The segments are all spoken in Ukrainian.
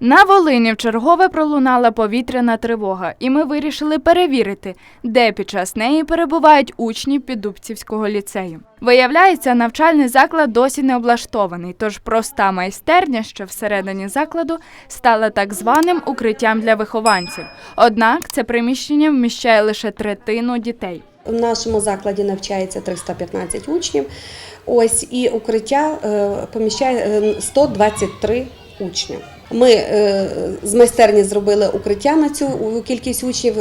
На Волині вчергове пролунала повітряна тривога, і ми вирішили перевірити, де під час неї перебувають учні Піддубцівського ліцею. Виявляється, навчальний заклад досі не облаштований, тож проста майстерня, що всередині закладу, стала так званим укриттям для вихованців. Однак це приміщення вміщає лише третину дітей. В нашому закладі навчається 315 учнів. Ось і укриття е, поміщає е, 123 учня. Ми е, з майстерні зробили укриття на цю кількість учнів,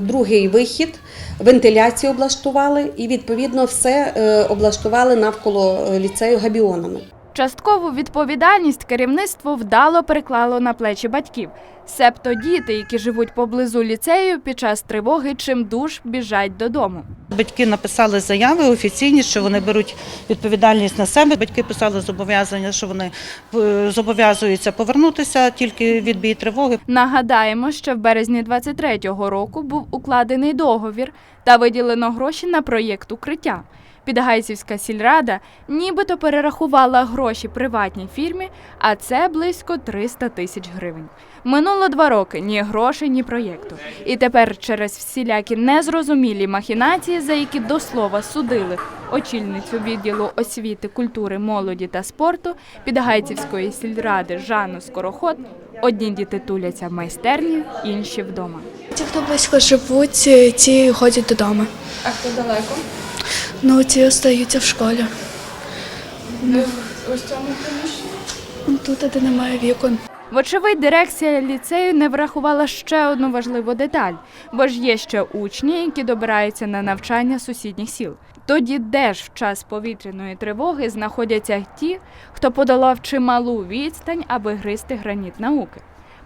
другий вихід, вентиляцію облаштували і відповідно все е, облаштували навколо е, ліцею габіонами. Часткову відповідальність керівництво вдало переклало на плечі батьків. Себто діти, які живуть поблизу ліцею, під час тривоги чимдуж біжать додому. Батьки написали заяви офіційні, що вони беруть відповідальність на себе. Батьки писали зобов'язання, що вони е, зобов'язуються повернутися тільки відбій тривоги. Нагадаємо, що в березні 23-го року був укладений договір та виділено гроші на проєкт укриття. Підгайцівська сільрада нібито перерахувала гроші приватній фірмі, а це близько 300 тисяч гривень. Минуло два роки ні грошей, ні проєкту. І тепер через всілякі незрозумілі махінації, за які до слова судили очільницю відділу освіти, культури, молоді та спорту Підгайцівської сільради Жанну Скороход, одні діти туляться в майстерні, інші вдома. Ті, хто близько живуть, ті ходять додому. А хто далеко? Ну, ті остаються в школі. Ось цьому приміщенні. Ну, Тут де немає вікон. Вочевидь, дирекція ліцею не врахувала ще одну важливу деталь, бо ж є ще учні, які добираються на навчання сусідніх сіл. Тоді де ж в час повітряної тривоги знаходяться ті, хто подолав чималу відстань, аби гризти граніт науки?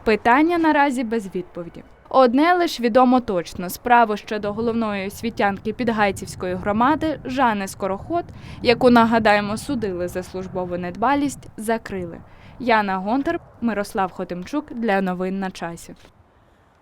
Питання наразі без відповіді. Одне лиш відомо точно: справу щодо головної освітянки Підгайцівської громади Жани Скороход, яку нагадаємо судили за службову недбалість, закрили. Яна Гонтар, Мирослав Хотимчук для новин на часі.